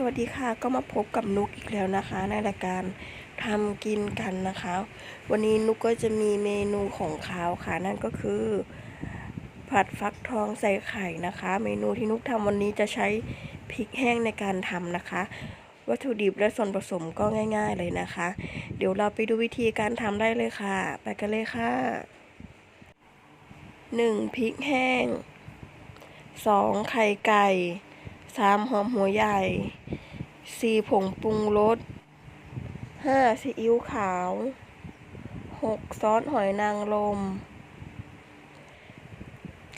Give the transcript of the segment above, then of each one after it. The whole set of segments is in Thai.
สวัสดีค่ะก็มาพบกับนุกอีกแล้วนะคะ ในรายการทำกินกันนะคะ วันนี้นุกก็จะมีเมนูของขาวค่ะ นั่นก็คือ ผัดฟักทองใส่ไข่นะคะ เมนูที่นุกทำวันนี้จะใช้พริกแห้งในการทำนะคะ วัตถุดิบและส่วนผสมก็ง่าย ๆเลยนะคะ เดี๋ยวเราไปดูวิธีการทำได้เลยค่ะ ไปกันเลยค่ะ 1. พริกแห้ง 2. ไข่ไก่ 3. หอมหัวใหญ่ 4. ผงปรุงรส 5. ซีอิ๊วขาว 6. ซอสหอยนางรม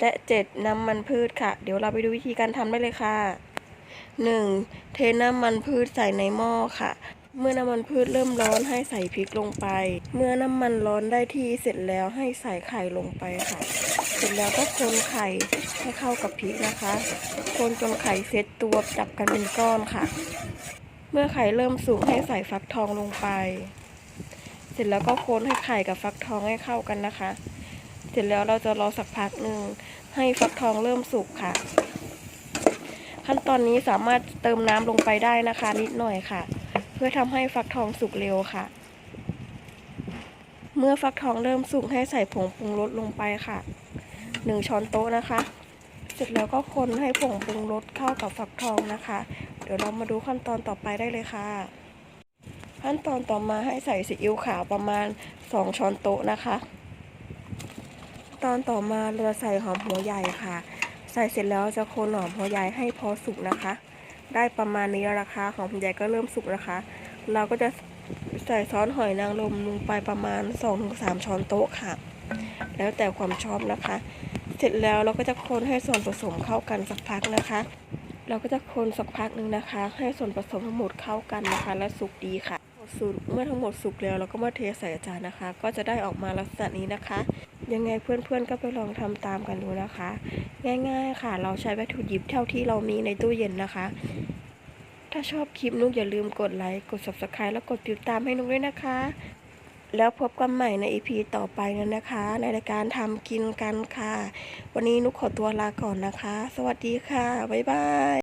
และ 7. น้ำมันพืชค่ะ เดี๋ยวเราไปดูวิธีการทำได้เลยค่ะ 1. เทน้ำมันพืชใส่ในหม้อค่ะเมื่อน้ำมันพืชเริ่มร้อนให้ใส่พริกลงไป เมื่อน้ำมันร้อนได้ที่เสร็จแล้วให้ใส่ไข่ลงไปค่ะ เสร็จแล้วก็คนไข่ให้เข้ากับพริกนะคะ คนจนไข่เซตตัวจับกันเป็นก้อนค่ะ เมื่อไข่เริ่มสุกให้ใส่ฟักทองลงไป เสร็จแล้วก็คนให้ไข่กับฟักทองให้เข้ากันนะคะ เสร็จแล้วเราจะรอสักพักหนึ่งให้ฟักทองเริ่มสุกค่ะ ขั้นตอนนี้สามารถเติมน้ำลงไปได้นะคะ นิดหน่อยค่ะ เพื่อทำให้ฟักทองสุกเร็วค่ะเมื่อฟักทองเริ่มสุกให้ใส่ผงปรุงรสลงไปค่ะ หนึ่งช้อนโต๊ะนะคะ เสร็จแล้วก็คนให้ผงปรุงรสเข้ากับฟักทองนะคะ เดี๋ยวเรามาดูขั้นตอนต่อไปได้เลยค่ะ ขั้นตอนต่อมาให้ใส่ซีอิ๊วขาวประมาณ 2 ช้อนโต๊ะนะคะ ตอนต่อมาเราจะใส่หอมหัวใหญ่ค่ะ ใส่เสร็จแล้วจะคนหอมหัวใหญ่ให้พอสุกนะคะ ได้ประมาณนี้แล้วนะคะหอมหัวใหญ่ก็เริ่มสุกนะคะ เราก็จะใส่ซอสหอยนางรมลงไปประมาณ 2-3 ช้อนโต๊ะค่ะ แล้วแต่ความชอบนะคะ เสร็จแล้วเราก็จะคนให้ส่วนผสมเข้ากันสักพักนะคะ เราก็จะคนสักพักหนึ่งนะคะ ให้ส่วนผสมทั้งหมดเข้ากันนะคะ และสุกดีค่ะสุกเมื่อทั้งหมดสุกแล้วเราก็มาเทใส่จานนะคะ ก็จะได้ออกมาลักษณะนี้นะคะ ยังไงเพื่อนๆก็ไปลองทำตามกันดูนะคะ ง่ายๆค่ะ เราใช้วัตถุดิบเท่าที่เรามีในตู้เย็นนะคะ ถ้าชอบคลิปนุกอย่าลืมกดไลค์กด subscribe แล้วกดติดตามให้นุกด้วยนะคะ แล้วพบกันใหม่ในอีพีต่อไปนั้นนะคะ ในรายการทำกินกันค่ะ วันนี้นุกขอตัวลาก่อนนะคะ สวัสดีค่ะ บ๊ายบาย